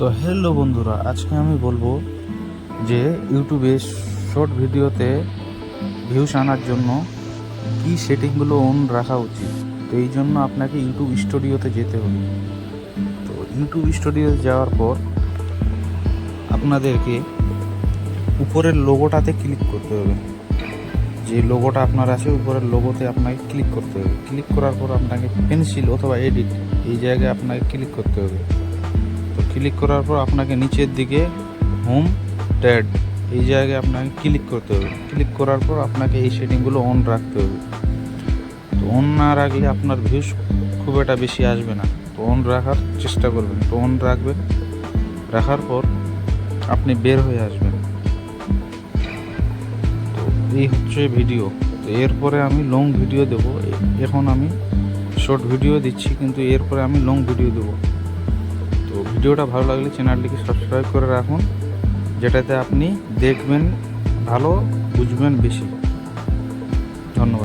তো হ্যালো বন্ধুরা, আজকে আমি বলব যে ইউটিউবে শর্ট ভিডিওতে ভিউস আনার জন্য কি সেটিংগুলো অন রাখা উচিত। তো এই জন্য আপনাকে ইউটিউব স্টুডিওতে যেতে হবে। তো ইউটিউব স্টুডিওতে যাওয়ার পর আপনাদেরকে উপরের লোগোটাতে ক্লিক করতে হবে। যে লোগোটা আপনার আছে, উপরের লোগোতে আপনাকে ক্লিক করতে হবে। ক্লিক করার পর আপনাকে পেন্সিল অথবা এডিট এই জায়গায় আপনাকে ক্লিক করতে হবে। ক্লিক করার পর আপনাকে নিচের দিকে হোম ট্যাড এই জায়গায় আপনাকে ক্লিক করতে হবে। ক্লিক করার পর আপনাকে এই সেটিংগুলো অন রাখতে হবে। তো অন না রাখলে আপনার ভিউস খুব একটা বেশি আসবে না। তো অন রাখার চেষ্টা করবেন। তো অন রাখবেন। রাখার পর আপনি বের হয়ে আসবেন। তো এই হচ্ছে ভিডিও তো এরপরে আমি লং ভিডিও দেব। এখন আমি শর্ট ভিডিও দিচ্ছি, কিন্তু এরপরে আমি লং ভিডিও দেবো। ভিডিওটা ভালো লাগলে চ্যানেলটিকে সাবস্ক্রাইব করে রাখুন যেটাতে আপনি দেখবেন ভালো বুঝবেন বেশি। ধন্যবাদ।